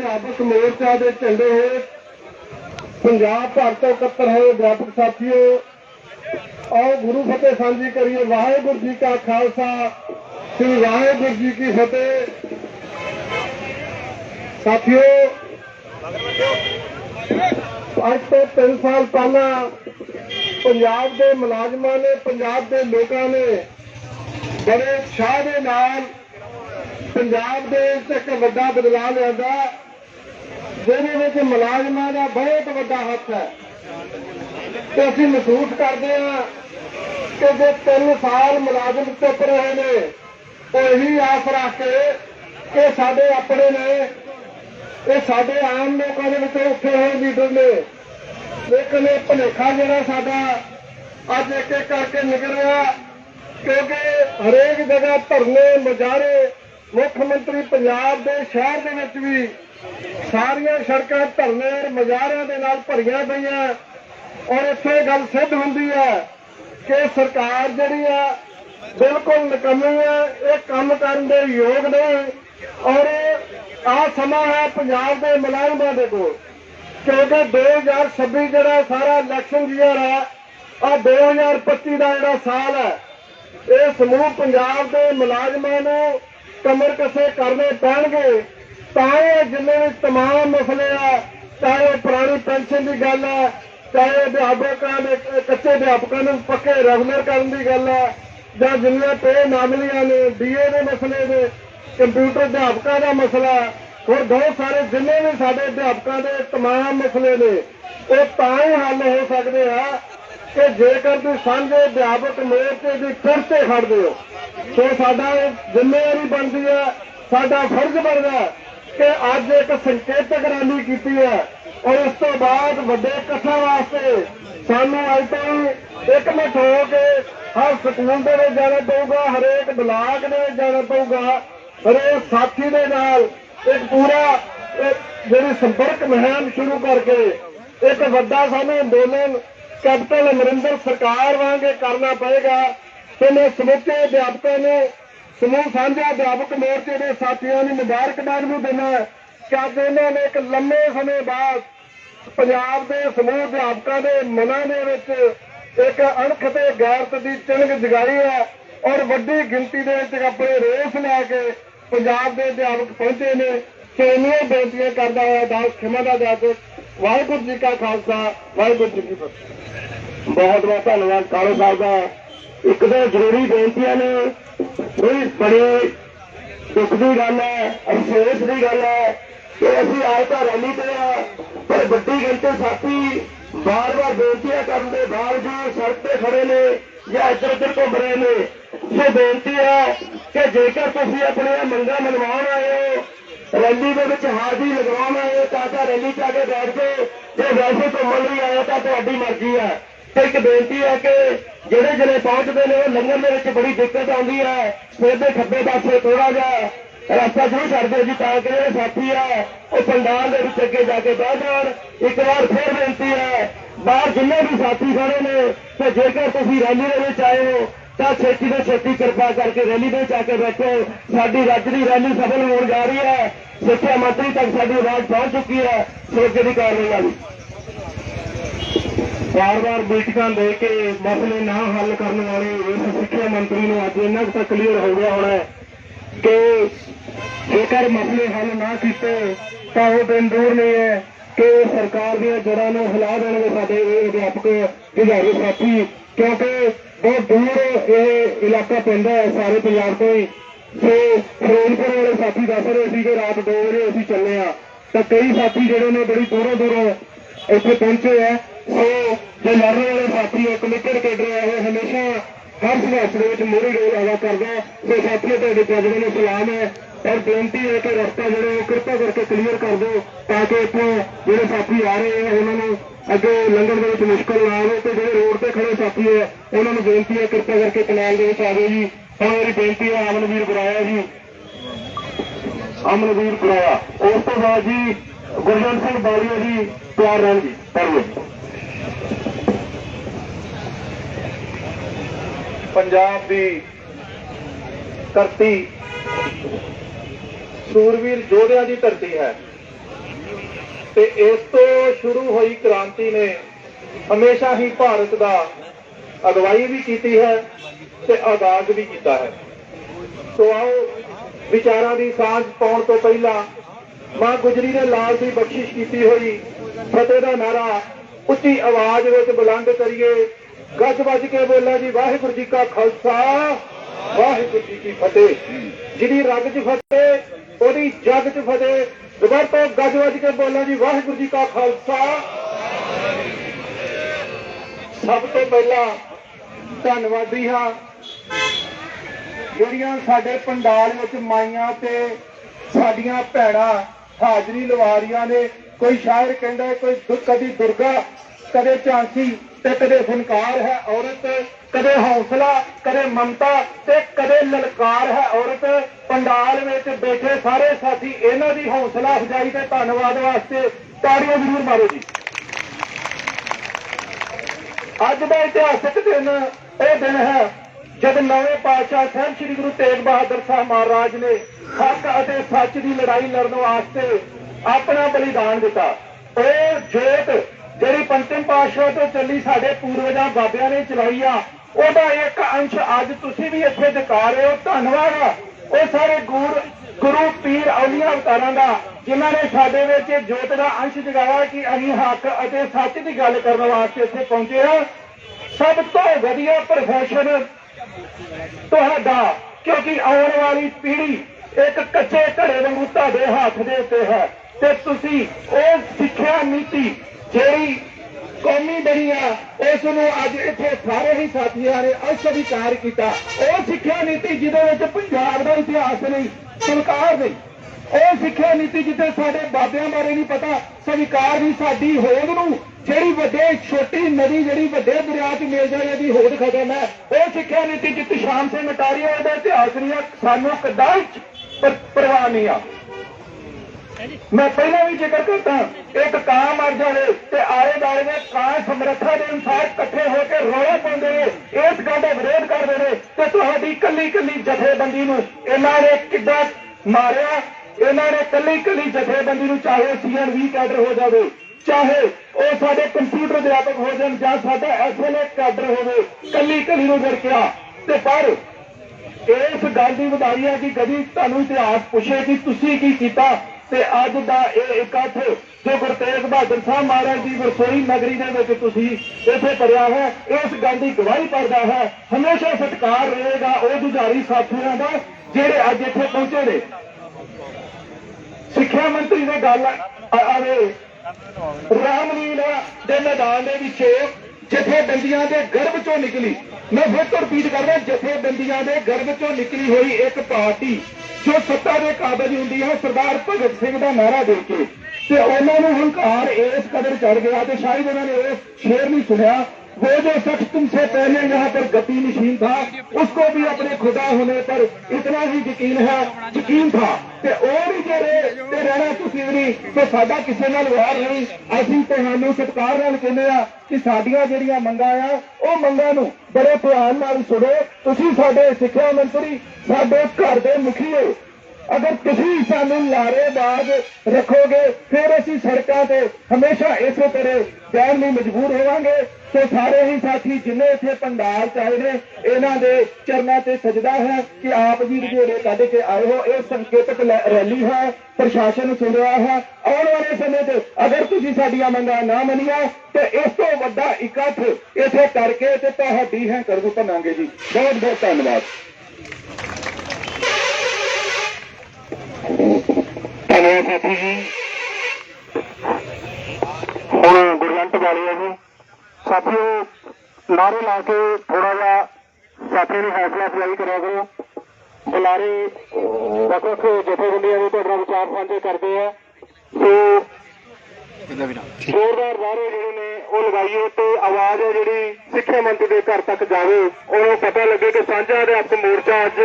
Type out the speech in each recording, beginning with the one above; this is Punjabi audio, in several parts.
ਅਧਿਆਪਕ ਮੋਰਚਾ ਦੇ ਝੰਡੇ ਹੇਠ ਪੰਜਾਬ ਭਰ ਤੋਂ ਇਕੱਤਰ ਹੋਏ ਅਧਿਆਪਕ ਸਾਥੀਓ, ਆਓ ਗੁਰੂ ਫਤਿਹ ਸਾਂਝੀ ਕਰੀਏ। ਵਾਹਿਗੁਰੂ ਜੀ ਕਾ ਖਾਲਸਾ, ਸ੍ਰੀ ਵਾਹਿਗੁਰੂ ਜੀ ਕੀ ਫਤਿਹ। ਸਾਥੀਓ, ਅੱਜ ਤੋਂ 3 ਸਾਲ ਪਹਿਲਾਂ ਪੰਜਾਬ ਦੇ ਮੁਲਾਜ਼ਮਾਂ ਨੇ, ਪੰਜਾਬ ਦੇ ਲੋਕਾਂ ਨੇ ਬੜੇ ਉਤਸ਼ਾਹ ਦੇ ਨਾਲ ਪੰਜਾਬ ਦੇ ਵਿੱਚ ਇੱਕ ਵੱਡਾ ਬਦਲਾਅ ਲਿਆਂਦਾ। ਜਿਹਦੇ ਵਿੱਚ ਮੁਲਾਜ਼ਮਾਂ ਦਾ ਬਹੁਤ ਵੱਡਾ ਹੱਥ ਹੈ। ਤੇ ਅਸੀਂ ਮਹਿਸੂਸ ਕਰਦੇ ਹਾਂ ਕਿ ਜੇ 3 ਸਾਲ ਮੁਲਾਜ਼ਮ ਚੁੱਪ ਰਹੇ ਨੇ ਉਹ ਇਹੀ ਆਸ ਰੱਖ ਕੇ ਕਿ ਸਾਡੇ ਆਪਣੇ ਨੇ, ਇਹ ਸਾਡੇ ਆਮ ਲੋਕਾਂ ਦੇ ਵਿੱਚੋਂ ਉੱਠੇ ਹੋਏ ਲੀਡਰ ਨੇ। ਲੇਕਿਨ ਇਹ ਭੁਲੇਖਾ ਜਿਹੜਾ ਸਾਡਾ ਅੱਜ ਇੱਕ ਇੱਕ ਕਰਕੇ ਨਿਕਲ ਰਿਹਾ, ਕਿਉਂਕਿ ਹਰੇਕ ਜਗ੍ਹਾ ਧਰਨੇ, ਮੁਜ਼ਾਹਰੇ ਮੁੱਖ ਮੰਤਰੀ ਪੰਜਾਬ ਦੇ ਸ਼ਹਿਰ ਦੇ ਵਿੱਚ ਵੀ ਸਾਰੀਆਂ ਸੜਕਾਂ ਧਰਨੇ ਮੁਜ਼ਾਹਰਿਆਂ ਦੇ ਨਾਲ ਭਰੀਆਂ ਪਈਆਂ। ਔਰ ਇੱਥੇ ਗੱਲ ਸਿੱਧ ਹੁੰਦੀ ਹੈ ਕਿ ਸਰਕਾਰ ਜਿਹੜੀ ਆ ਬਿਲਕੁਲ ਨਿਕੰਮੀ ਹੈ, ਇਹ ਕੰਮ ਕਰਨ ਦੇ ਯੋਗ ਨਹੀਂ ਔਰ ਆ ਸਮਾਂ ਹੈ ਪੰਜਾਬ ਦੇ ਮੁਲਾਜ਼ਮਾਂ ਦੇ ਕੋਲ। ਕਿਉਂਕਿ 2026 ਜਿਹੜਾ ਸਾਰਾ ਇਲੈਕਸ਼ਨ ਈਅਰ ਹੈ ਆ 2025 ਦਾ ਜਿਹੜਾ ਸਾਲ ਹੈ, ਇਹ ਸਮੂਹ ਪੰਜਾਬ ਦੇ ਮੁਲਾਜ਼ਮਾਂ ਨੂੰ ਕਮਰ ਕਸੇ ਕਰਨੇ ਪੈਣਗੇ। ਤਾਂ ਇਹ ਜਿੰਨੇ ਵੀ तमाम ਮਸਲੇ ਆ ਚਾਹੇ ਉਹ ਪੁਰਾਣੀ ਪੈਨਸ਼ਨ ਦੀ ਗੱਲ ਹੈ ਚਾਹੇ ਅਧਿਆਪਕਾਂ ਦੇ ਕੱਚੇ ਅਧਿਆਪਕਾਂ ਨੂੰ ਪੱਕੇ ਰੈਗੂਲਰ ਕਰਨ ਦੀ ਗੱਲ ਹੈ ਜਾਂ ਜਿੰਨੇ ਪੇ ਨਾਮਲੀਆਂ ਨੇ ਡੀਏ ਦੇ ਮਸਲੇ ਨੇ ਕੰਪਿਊਟਰ ਅਧਿਆਪਕਾਂ ਦਾ ਮਸਲਾ ਹੋਰ ਬਹੁਤ ਸਾਰੇ ਜਿੰਨੇ ਵੀ ਸਾਡੇ ਅਧਿਆਪਕਾਂ ਦੇ तमाम ਮਸਲੇ ਨੇ ਉਹ ਤਾਂ ਹੀ ਹੱਲ ਹੋ ਸਕਦੇ ਆ ਕਿ ਜੇਕਰ ਤੁਸੀਂ ਸਾਂਝੇ ਅਧਿਆਪਕ ਮੋਰਚੇ ਦੀ ਫਿਰ ਤੇ ਖੜਦੇ ਹੋ ਸੋ ਸਾਡਾ ਇਹ ਜ਼ਿੰਮੇਵਾਰੀ ਬਣਦੀ ਹੈ ਸਾਡਾ ਫਰਜ਼ ਬਣਦਾ ਹੈ ਕਿ ਅੱਜ ਇੱਕ ਸੰਕੇਤਕ ਰੈਲੀ ਕੀਤੀ ਹੈ ਔਰ ਇਸ ਤੋਂ ਬਾਅਦ ਵੱਡੇ ਇਕੱਠਾਂ ਵਾਸਤੇ ਸਾਨੂੰ ਅੱਜ ਤੋਂ ਹੀ ਇੱਕ ਮਿੰਟ ਹੋ ਕੇ ਹਰ ਸਕੂਲ ਦੇ ਵਿੱਚ ਜਾਣਾ ਪਊਗਾ, ਹਰੇਕ ਬਲਾਕ ਦੇ ਵਿੱਚ ਜਾਣਾ ਪਊਗਾ। ਹਰੇਕ ਸਾਥੀ ਦੇ ਨਾਲ ਇੱਕ ਪੂਰਾ ਜਿਹੜੀ ਸੰਪਰਕ ਮੁਹਿੰਮ ਸ਼ੁਰੂ ਕਰਕੇ ਇੱਕ ਵੱਡਾ ਸਾਨੂੰ ਅੰਦੋਲਨ ਕੈਪਟਨ ਅਮਰਿੰਦਰ ਸਰਕਾਰ ਵਾਂਗੇ ਕਰਨਾ ਪਏਗਾ। ਤੇ ਮੈਂ ਸਮੁੱਚੇ ਅਧਿਆਪਕਾਂ ਨੂੰ ਸਮੂਹ ਸਾਂਝਾ ਅਧਿਆਪਕ ਮੋਰਚੇ ਦੇ ਸਾਥੀਆਂ ਨੂੰ ਮੁਬਾਰਕਬਾਦ ਨੂੰ ਦਿੰਦਾ ਕਿ ਅੱਜ ਇਹਨਾਂ ਨੇ ਇੱਕ ਲੰਮੇ ਸਮੇਂ ਬਾਅਦ ਪੰਜਾਬ ਦੇ ਸਮੂਹ ਅਧਿਆਪਕਾਂ ਦੇ ਮਨਾਂ ਦੇ ਵਿੱਚ ਇੱਕ ਅਣਖ ਤੇ ਗੈਰਤ ਦੀ ਚਿੰਨ੍ਹ ਜਗਾਈ ਹੈ ਔਰ ਵੱਡੀ ਗਿਣਤੀ ਦੇ ਵਿੱਚ ਆਪਣੇ ਰੋਸ ਲੈ ਕੇ ਪੰਜਾਬ ਦੇ ਅਧਿਆਪਕ ਪਹੁੰਚੇ ਨੇ ਸੋ ਇੰਨੀਆਂ ਬੇਨਤੀਆਂ ਕਰਦਾ ਹੋਇਆ ਦਾਸ ਖਿਮਾ ਦਾ ਜਾ ਕੇ ਵਾਹਿਗੁਰੂ ਜੀ ਕਾ ਖਾਲਸਾ, ਵਾਹਿਗੁਰੂ ਜੀ ਕੀ ਫਤਿਹ। ਬਹੁਤ ਬਹੁਤ ਧੰਨਵਾਦ ਕਾਲੋ ਸਾਹਿਬ ਦਾ। ਇੱਕ ਤਾਂ ਜ਼ਰੂਰੀ ਬੇਨਤੀਆਂ ਨੇ, ਕੋਈ ਬੜੀ ਦੁੱਖ ਦੀ ਗੱਲ ਹੈ, ਅਫਸੋਸ ਦੀ ਗੱਲ ਹੈ ਕਿ ਅਸੀਂ ਆਏ ਤਾਂ ਰੈਲੀ ਤੇ ਆ, ਪਰ ਵੱਡੀ ਗਿਣਤੀ ਸਾਥੀ ਬਾਰ-ਬਾਰ ਬੇਨਤੀਆਂ ਕਰਨ ਦੇ ਬਾਵਜੂਦ ਸੜਕ ਤੇ ਖੜੇ ਨੇ ਜਾਂ ਇੱਧਰ ਉੱਧਰ ਘੁੰਮ ਰਹੇ ਨੇ ਇਹ ਬੇਨਤੀ ਹੈ ਕਿ ਜੇਕਰ ਤੁਸੀਂ ਆਪਣੀਆਂ ਮੰਗਾਂ ਮਨਵਾਉਣ ਆਏ ਹੋ, ਰੈਲੀ ਦੇ ਵਿੱਚ ਹਾਜ਼ਰੀ ਲਗਵਾਉਣ ਆਏ ਤਾਂ ਤਾਂ ਰੈਲੀ 'ਚ ਆ ਕੇ ਬੈਠ ਕੇ ਜੇ ਵੈਸੇ ਘੁੰਮਣ ਲਈ ਆਏ ਤਾਂ ਤੁਹਾਡੀ ਮਰਜ਼ੀ ਹੈ। ਇੱਕ ਬੇਨਤੀ ਹੈ ਕਿ ਜਿਹੜੇ ਜਿਹੜੇ ਪਹੁੰਚਦੇ ਨੇ, ਉਹ ਲੰਗਰ ਦੇ ਵਿੱਚ ਬੜੀ ਦਿੱਕਤ ਆਉਂਦੀ ਹੈ। ਫਿਰ ਦੇ ਖੱਬੇ ਪਾਸੇ ਥੋੜਾ ਜਿਹਾ ਰਸਤਾ ਜ਼ਰੂਰ ਛੱਡ ਦਿਓ ਜੀ, ਤਾਂ ਕਿ ਜਿਹੜੇ ਸਾਥੀ ਆ, ਉਹ ਪੰਡਾਲ ਦੇ ਵਿੱਚ ਅੱਗੇ ਜਾ ਕੇ ਬਹਿ ਜਾਣ। ਇੱਕ ਵਾਰ ਫਿਰ ਬੇਨਤੀ ਹੈ, ਬਾਹਰ ਜਿੰਨੇ ਵੀ ਸਾਥੀ ਖੜੇ ਨੇ, ਤੇ ਜੇਕਰ ਤੁਸੀਂ ਰੈਲੀ ਦੇ ਵਿੱਚ ਆਏ ਹੋ, ਤਾਂ ਛੇਤੀ ਤੋਂ ਛੇਤੀ ਕਿਰਪਾ ਕਰਕੇ ਰੈਲੀ ਦੇ ਵਿੱਚ ਆ ਕੇ ਬੈਠੋ। ਸਾਡੀ ਰੱਜ ਦੀ ਰੈਲੀ ਸਫਲ ਹੋਣ ਜਾ ਰਹੀ ਹੈ। ਸਿੱਖਿਆ ਮੰਤਰੀ ਤੱਕ ਸਾਡੀ ਆਵਾਜ਼ ਪਹੁੰਚ ਚੁੱਕੀ ਹੈ। ਸੋ ਦੀ ਕਾਰਵਾਈ ਵਾਲੀ ਵਾਰ ਵਾਰ ਮੀਟਿੰਗਾਂ ਦੇ ਕੇ ਮਸਲੇ ਨਾ ਹੱਲ ਕਰਨ ਵਾਲੇ ਇਸ ਸਿੱਖਿਆ ਮੰਤਰੀ ਨੂੰ ਅੱਜ ਇੰਨਾ ਕੁ ਤਾਂ ਕਲੀਅਰ ਹੋ ਗਿਆ ਹੋਣਾ ਹੈ ਕਿ ਜੇਕਰ ਮਸਲੇ ਹੱਲ ਨਾ ਕੀਤੇ ਤਾਂ ਉਹ ਦਿਨ ਦੂਰ ਨਹੀਂ ਹੈ ਕਿ ਸਰਕਾਰ ਦੀਆਂ ਜੜ੍ਹਾਂ ਨੂੰ ਹਿਲਾ ਦੇਣਗੇ ਸਾਡੇ ਇਹ ਅਧਿਆਪਕ ਵਿਧਾਇਕ ਸਾਥੀ, ਕਿਉਂਕਿ ਬਹੁਤ ਦੂਰ ਇਹ ਇਲਾਕਾ ਪੈਂਦਾ ਹੈ ਸਾਰੇ ਪੰਜਾਬ ਤੋਂ ਹੀ। ਸੋ ਫਿਰੋਜ਼ਪੁਰ ਵਾਲੇ ਸਾਥੀ ਦੱਸ ਰਹੇ ਸੀ ਕਿ ਰਾਤ 2 ਵਜੇ ਅਸੀਂ ਚੱਲੇ ਆ ਤਾਂ ਕਈ ਸਾਥੀ ਜਿਹੜੇ ਨੇ ਬੜੀ ਦੂਰੋਂ ਦੂਰੋਂ ਇੱਥੇ ਪਹੁੰਚੇ ਆ ਸੋ ਜੇ ਲੜਨ ਵਾਲੇ ਸਾਥੀ, ਇੱਕ ਕਮਿਟਡ ਕੇਡਰ ਹੈ ਉਹ ਹਮੇਸ਼ਾ, ਹਰ ਸੰਘਰਸ਼ ਦੇ ਵਿੱਚ ਮੋਰੀ ਰੋਲ ਅਦਾ ਕਰਦਾ। ਸੋ ਸਾਥੀਓ, ਤੁਹਾਡੇ ਜਜ਼ਬੇ ਨੂੰ ਸਲਾਮ ਹੈ। ਔਰ ਬੇਨਤੀ ਹੈ ਕਿ ਰਸਤਾ ਜਿਹੜਾ ਉਹ ਕਿਰਪਾ ਕਰਕੇ ਕਲੀਅਰ ਕਰ ਦਿਓ, ਤਾਂ ਕਿ ਇੱਥੋਂ ਜਿਹੜੇ ਸਾਥੀ ਆ ਰਹੇ ਆ ਉਹਨਾਂ ਨੂੰ ਅੱਗੇ ਲੰਘਣ ਦੇ ਵਿੱਚ ਮੁਸ਼ਕਲ ਨਾ ਆਵੇ। ਤੇ ਜਿਹੜੇ ਰੋਡ ਤੇ ਖੜੇ ਸਾਥੀ ਹੈ, ਉਹਨਾਂ ਨੂੰ ਬੇਨਤੀ ਹੈ, ਕਿਰਪਾ ਕਰਕੇ ਕਨਾਲ ਦੇ ਵਿੱਚ ਆ ਜਾਓ ਜੀ। ਹੁਣ ਮੇਰੀ ਬੇਨਤੀ ਹੈ, ਅਮਨਵੀਰ ਗੁਰਾਇਆ ਜੀ। ਅਮਨਵੀਰ ਗੁਰਾਇਆ ਉਸ ਤੋਂ ਬਾਅਦ ਜੀ ਗੁਰਜੰਟ ਸਿੰਘ ਬਾਲੀਆ ਜੀ, ਤਿਆਰ ਰਹਿਣ ਜੀ। ਪੜ੍ਹੋ ਪੰਜਾਬ ਦੀ ਧਰਤੀ ਸੂਰਵੀਰ ਯੋਧਿਆਂ ਦੀ ਧਰਤੀ ਹੈ ਤੇ ਇਸ ਤੋਂ ਸ਼ੁਰੂ ਹੋਈ ਕ੍ਰਾਂਤੀ ਨੇ ਹਮੇਸ਼ਾ ਹੀ ਭਾਰਤ ਦਾ ਅਗਵਾਈ ਵੀ ਕੀਤੀ ਹੈ ਤੇ ਆਗਾਜ਼ ਵੀ ਕੀਤਾ ਹੈ। ਸੋ ਆਓ ਵਿਚਾਰਾਂ ਦੀ ਸਾਂਝ ਪਾਉਣ ਤੋਂ ਪਹਿਲਾਂ ਮਾਂ ਗੁਜਰੀ ਨੇ ਲਾਲ ਦੀ ਬਖਸ਼ਿਸ਼ ਕੀਤੀ ਹੋਈ, ਫਤਿਹ ਦਾ ਨਾਰਾ ਉੱਚੀ ਆਵਾਜ਼ ਵਿੱਚ ਬੁਲੰਦ ਕਰੀਏ। ਗੱਜ ਵੱਜ ਕੇ ਬੋਲਾਂ ਜੀ, ਵਾਹਿਗੁਰੂ ਜੀ ਕਾ ਖਾਲਸਾ, ਵਾਹਿਗੁਰੂ ਜੀ ਕੀ ਫਤਿਹ। ਜਿਹੜੀ ਰਗ 'ਚ ਫਤਿਹ ਉਹਦੀ ਜਗ 'ਚ ਫਤਿਹ ਦੁਬਾਰਾ ਤੋਂ ਗੱਜ ਵੱਜ ਕੇ ਬੋਲਾਂ ਜੀ, ਵਾਹਿਗੁਰੂ ਜੀ ਕਾ ਖਾਲਸਾ। ਸਭ ਤੋਂ ਪਹਿਲਾਂ ਧੰਨਵਾਦੀ ਹਾਂ। ਜਿਹੜੀਆਂ ਸਾਡੇ ਪੰਡਾਲ ਵਿੱਚ ਮਾਈਆਂ ਤੇ ਸਾਡੀਆਂ ਭੈਣਾਂ ਹਾਜ਼ਰੀ ਲਵਾ ਰਹੀਆਂ ਨੇ ਕੋਈ ਸ਼ਾਇਰ ਕਹਿੰਦਾ ਕੋਈ ਕਦੀ ਦੁਰਗਾ, ਕਦੇ ਝਾਂਸੀ ਤੇ ਕਦੇ ਫਨਕਾਰ ਹੈ ਔਰਤ, ਕਦੇ ਹੌਸਲਾ, ਕਦੇ ਮਮਤਾ ਤੇ ਕਦੇ ਲਲਕਾਰ ਹੈ ਔਰਤ। ਪੰਡਾਲ ਵਿੱਚ ਬੈਠੇ ਸਾਰੇ ਸਾਥੀ ਇਹਨਾਂ ਦੀ ਹੌਸਲਾ ਅਫਜ਼ਾਈ ਤੇ ਧੰਨਵਾਦ ਵਾਸਤੇ ਤਾੜੀਆਂ ਜ਼ਰੂਰ ਮਾਰੋ ਜੀ। ਅੱਜ ਦਾ ਇਤਿਹਾਸਕ ਦਿਨ ਇਹ ਦਿਨ ਹੈ ਜਦ ਨਵੇਂ ਪਾਤਸ਼ਾਹ ਸਾਹਿਬ ਸ੍ਰੀ ਗੁਰੂ ਤੇਗ ਬਹਾਦਰ ਸਾਹਿਬ ਮਹਾਰਾਜ ਨੇ ਹੱਕ ਅਤੇ ਸੱਚ ਦੀ ਲੜਾਈ ਲੜਨ ਵਾਸਤੇ ਆਪਣਾ ਬਲੀਦਾਨ ਦਿੱਤਾ। ਉਹ ਜੋਤ ਜਿਹੜੀ ਪੰਚਮ ਪਾਤਸ਼ਾਹ ਤੋਂ ਚੱਲੀ, ਸਾਡੇ ਪੂਰਵਜਾਂ ਬਾਬਿਆਂ ਨੇ ਚਲਾਈ ਆ, ਉਹਦਾ ਇੱਕ ਅੰਸ਼ ਅੱਜ ਤੁਸੀਂ ਵੀ ਇੱਥੇ ਦਿਖਾ ਰਹੇ ਹੋ। ਧੰਨਵਾਦ ਆ। ਉਹ ਸਾਰੇ ਗੁਰ ਗੁਰੂ ਪੀਰ ਔਲੀਆ ਅਵਤਾਰਾਂ ਦਾ, ਜਿਨ੍ਹਾਂ ਨੇ ਸਾਡੇ ਵਿੱਚ ਜੋਤ ਦਾ ਅੰਸ਼ ਜਗਾਇਆ ਕਿ ਅਸੀਂ ਹੱਕ ਅਤੇ ਸੱਚ ਦੀ ਗੱਲ ਕਰਨ ਵਾਸਤੇ ਇੱਥੇ ਪਹੁੰਚੇ ਹਾਂ। ਸਭ ਤੋਂ ਵਧੀਆ ਪ੍ਰੋਫੈਸ਼ਨ ਤੁਹਾਡਾ, ਕਿਉਂਕਿ ਆਉਣ ਵਾਲੀ ਪੀੜ੍ਹੀ ਇੱਕ ਕੱਚੇ ਘੜੇ ਵਾਂਗੂ ਤੁਹਾਡੇ ਹੱਥ ਦੇ ਉੱਤੇ ਹੈ। ਤੇ ਤੁਸੀਂ ਉਹ ਸਿੱਖਿਆ ਨੀਤੀ ਜਿਹੜੀ ਕੌਮੀ ਬਣੀ ਆ, ਉਸ ਨੂੰ ਅੱਜ ਇੱਥੇ ਸਾਰੇ ਹੀ ਸਾਥੀਆਂ ਨੇ ਅਸਵੀਕਾਰ ਕੀਤਾ। ਉਹ ਸਿੱਖਿਆ ਨੀਤੀ ਜਿਹਦੇ ਵਿੱਚ ਪੰਜਾਬ ਦਾ ਇਤਿਹਾਸ ਨਹੀਂ ਸੰਕਾਰ ਨਹੀਂ। ਉਹ ਸਿੱਖਿਆ ਨੀਤੀ ਜਿੱਥੇ ਸਾਡੇ ਬਾਬਿਆਂ ਬਾਰੇ ਨਹੀਂ ਪਤਾ, ਸਵੀਕਾਰ ਨਹੀਂ ਸਾਡੀ ਹੋਂਦ ਨੂੰ, ਜਿਹੜੀ ਵੱਡੇ ਛੋਟੀ ਨਦੀ, ਜਿਹੜੀ ਵੱਡੇ ਦਰਿਆ 'ਚ ਮਿਲ ਜਾਏ ਇਹਦੀ ਹੋਂਦ ਖਤਮ ਹੈ। ਉਹ ਸਿੱਖਿਆ ਨੀਤੀ ਜਿੱਤ ਸ਼ਾਮ ਸਿੰਘ ਅਟਾਰੀਆ ਦਾ ਇਤਿਹਾਸ ਨਹੀਂ ਆ, ਸਾਨੂੰ ਕਦਾਈ ਪਰ ਪਰਵਾਹ ਨਹੀਂ ਆ। ਮੈਂ ਪਹਿਲਾਂ ਵੀ ਜ਼ਿਕਰ ਕਰਤਾ ਇੱਕ ਕਾਂ ਮਰ ਜਾਵੇ ਤੇ ਆਲੇ ਦਾਲੇ ਦੇ ਕਾਂ ਸਮਰੱਥਾ ਦੇ ਅਨੁਸਾਰ ਇਕੱਠੇ ਹੋ ਕੇ ਰੌਲਾ ਪਾਉਂਦੇ ਨੇ, ਇਸ ਗੱਲ ਦਾ ਵਿਰੋਧ ਕਰਦੇ ਨੇ ਤੇ ਤੁਹਾਡੀ ਕੱਲੀ ਕੱਲੀ ਜਥੇਬੰਦੀ ਨੂੰ ਇਹਨਾਂ ਨੇ ਕਿੱਦਾਂ ਮਾਰਿਆ, ਇਹਨਾਂ ਨੇ ਕੱਲੀ ਕੱਲੀ ਜਥੇਬੰਦੀ ਨੂੰ ਚਾਹੇ ਸੀਐਨਵੀ ਕੈਡਰ ਹੋ ਜਾਵੇ, ਚਾਹੇ ਉਹ ਸਾਡੇ ਕੰਪਿਊਟਰ ਅਧਿਆਪਕ ਹੋ ਜਾਣ ਜਾਂ ਸਾਡਾ ਐਸਐਲਏ ਕੈਡਰ ਹੋਵੇ ਕੱਲੀ ਕੱਲੀ ਨੂੰ ਵਿਰਕਿਆ ਤੇ ਪਰ ਇਸ ਗੱਲ ਦੀ ਵਧਾਈ ਹੈ ਕਿ ਕਦੀ ਤੁਹਾਨੂੰ ਇਤਿਹਾਸ ਪੁੱਛੇ ਕਿ ਤੁਸੀਂ ਕੀ ਕੀਤਾ ਤੇ ਅੱਜ ਦਾ ਇਹ ਇਕੱਠ ਜੋ ਗੁਰੂ ਤੇਗ ਬਹਾਦਰ ਸਾਹਿਬ ਮਹਾਰਾਜ ਦੀ ਵਰਸੋਈ ਨਗਰੀ ਦੇ ਵਿੱਚ ਤੁਸੀਂ ਇੱਥੇ ਪੜਿਆ ਹੈ ਇਸ ਗੱਲ ਦੀ ਗਵਾਹੀ ਕਰਦਾ ਹੈ ਹਮੇਸ਼ਾ ਸਤਿਕਾਰ ਰਹੇਗਾ ਉਹ ਜੁਝਾਰੀ ਸਾਥੀਆਂ ਦਾ, ਜਿਹੜੇ ਅੱਜ ਇੱਥੇ ਪਹੁੰਚੇ ਨੇ। ਸਿੱਖਿਆ ਮੰਤਰੀ ਦੇ ਗੱਲ ਆਵੇ ਰਾਮਲੀਲਾ ਦੇ ਮੈਦਾਨ ਦੇ ਵਿੱਚ ਜਥੇਬੰਦੀਆਂ ਦੇ ਗਰਭ ਚੋਂ ਨਿਕਲੀ। ਮੈਂ ਫਿਰ ਤੋਂ ਰਿਪੀਟ ਕਰਦਾ ਜਥੇਬੰਦੀਆਂ ਦੇ ਗਰਭ ਚੋਂ ਨਿਕਲੀ ਹੋਈ ਇੱਕ ਪਾਰਟੀ। ਜੋ ਸੱਤਾ ਦੇ ਕਾਬਜ ਹੁੰਦੀ ਹੈ ਸਰਦਾਰ ਭਗਤ ਸਿੰਘ ਦਾ ਨਾਰਾ ਦੇ ਕੇ। ਤੇ ਉਹਨਾਂ ਨੂੰ ਹੰਕਾਰ ਇਸ ਕਦਰ ਚੜ ਗਿਆ ਤੇ ਸ਼ਾਇਦ ਉਹਨਾਂ ਨੇ ਇਹ ਸ਼ੇਰ ਨਹੀਂ ਸੁਣਿਆ। वो जो शख्स तुमसे पहले यहाँ पर गति नशीन था उसको भी अपने खुदा होने पर इतना ही यकीन है यकीन था ਤੇ ਉਹ ਵੀ ਜਿਹੜੇ ਤੇ ਰਹਿਣਾ ਤੁਸੀਂ ਵੀ ਨਹੀਂ ਤੇ ਸਾਡਾ ਕਿਸੇ ਨਾਲ ਵਿਹਾਰ ਨਹੀਂ ਅਸੀਂ ਤੁਹਾਨੂੰ ਸਤਿਕਾਰ ਨਾਲ ਕਹਿੰਦੇ ਆ ਕਿ ਸਾਡੀਆਂ ਜਿਹੜੀਆਂ ਮੰਗਾਂ ਆ ਉਹ ਮੰਗਾਂ ਨੂੰ ਬੜੇ ਧਿਆਨ ਨਾਲ ਸੁਣੋ ਤੁਸੀਂ ਸਾਡੇ ਸਿੱਖਿਆ ਮੰਤਰੀ ਸਾਡੇ ਘਰ ਦੇ ਮੁਖੀ ਹੋ ਅਗਰ ਤੁਸੀਂ ਸਾਨੂੰ ਲਾਰੇਬਾਜ਼ ਰੱਖੋਗੇ, ਫਿਰ ਅਸੀਂ ਸੜਕਾਂ ਤੇ ਹਮੇਸ਼ਾ ਇਸੇ ਤਰ੍ਹਾਂ ਜਾਣ ਲਈ ਮਜਬੂਰ ਹੋਵਾਂਗੇ। ਤੇ ਸਾਰੇ ਹੀ ਸਾਥੀ ਜਿੰਨੇ ਇੱਥੇ ਪੰਡਾਲ ਚਾਹੇ ਨੇ, ਇਹਨਾਂ ਦੇ ਚਰਨਾਂ ਤੇ ਸਜਦਾ ਹੈ ਕਿ ਆਪ ਜੀ ਜਿਹੜੇ ਕੱਢ ਕੇ ਆਏ ਹੋ। ਇਹ ਸੰਕੇਤਕ ਰੈਲੀ ਹੈ, ਪ੍ਰਸ਼ਾਸਨ ਸੁਣ ਰਿਹਾ ਹੈ। ਆਉਣ ਵਾਲੇ ਸਮੇਂ ਤੇ ਅਗਰ ਤੁਸੀਂ ਸਾਡੀਆਂ ਮੰਗਾਂ ਨਾ ਮੰਨੀਆਂ, ਤੇ ਇਸ ਤੋਂ ਵੱਡਾ ਇਕੱਠ ਇੱਥੇ ਕਰਕੇ ਤੇ ਤੁਹਾਡੀ ਹੈ ਕਰਜ਼ੂ ਭੰਨਾਂਗੇ ਜੀ। ਬਹੁਤ ਬਹੁਤ ਧੰਨਵਾਦ। ਧੰਨਵਾਦ ਸਾਥੀ ਜੀ ਹੁਣ ਗੁਰਜੰਟ ਵਾਲੇ ਆ ਜੀ। ਸਾਥੀਓ ਨਾਰੇ ਲਾ ਕੇ ਥੋੜਾ ਜਿਹਾ ਸਾਥੀਆਂ ਨੂੰ ਹੌਸਲਾ ਅਫਜ਼ਾਈ ਕਰਿਆ ਕਰੋ। ਬੁਲਾਰੇ ਵੱਖ ਵੱਖ ਜਥੇਬੰਦੀਆਂ ਦੇ ਤੁਹਾਡੇ ਨਾਲ ਵਿਚਾਰ ਸਾਂਝੇ ਕਰਦੇ ਆ। ਸੋ ਜ਼ੋਰਦਾਰ ਨਾਰੇ ਜਿਹੜੇ ਨੇ, ਉਹ ਲਗਾਈਏ ਤੇ ਆਵਾਜ਼ ਹੈ ਜਿਹੜੀ ਸਿੱਖਿਆ ਮੰਤਰੀ ਦੇ ਘਰ ਤੱਕ ਜਾਵੇ। ਉਹਨੂੰ ਪਤਾ ਲੱਗੇ ਕਿ ਸਾਂਝਾ ਅਧਿਆਪਕ ਮੋਰਚਾ ਅੱਜ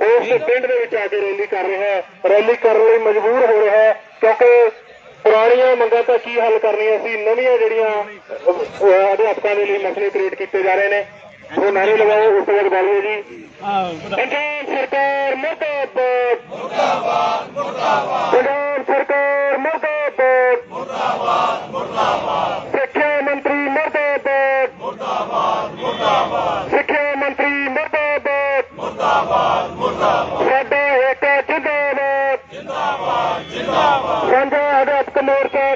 ਉਸ ਪਿੰਡ ਦੇ ਵਿੱਚ ਆ ਕੇ ਰੈਲੀ ਕਰ ਰਿਹਾ ਹੈ। ਰੈਲੀ ਕਰਨ ਲਈ ਮਜਬੂਰ ਹੋ ਰਿਹਾ ਹੈ ਕਿਉਂਕਿ ਪੁਰਾਣੀਆਂ ਮੰਗਾਂ ਤਾਂ ਕੀ ਹੱਲ ਕਰਨੀਆਂ ਸੀ? ਨਵੀਆਂ ਜਿਹੜੀਆਂ ਅਧਿਆਪਕਾਂ ਦੇ ਲਈ ਮਸਲੇ ਕ੍ਰੀਏਟ ਕੀਤੇ ਜਾ ਰਹੇ ਨੇ। ਉਹ ਨਾਰੇ ਲਗਾਓ, ਉਸ ਤੋਂ ਬਾਅਦ ਬੋਲਿਓ ਜੀ ਪੰਜਾਬ ਸਰਕਾਰ ਮੁਰਦਾਬਾਦ। ਮੁਰਦਾਬਾਦ ਮੁਰਦਾਬਾਦ ਪੰਜਾਬ ਸਰਕਾਰ ਮੁਰਦਾਬਾਦ ਮੁਰਦਾਬਾਦ ਮੁਰਦਾਬਾਦ ਸਿੱਖਿਆ ਮੰਤਰੀ ਮੁਰਦਾਬਾਦ ਮੁਰਦਾਬਾਦ ਮੁਰਦਾਬਾਦ ਸਿੱਖਿਆ ਮੰਤਰੀ ਮੁਰਦਾਬਾਦ ਮੁਰਦਾਬਾਦ ਮੁਰਦਾਬਾਦ ਸਾਡਾ ਏਕਾ ਜਿੰਦਾਬਾਦ ਜਿੰਦਾਬਾਦ ਜਿੰਦਾਬਾਦ ਸਾਂਝਾ ਅਧਿਆਪਕ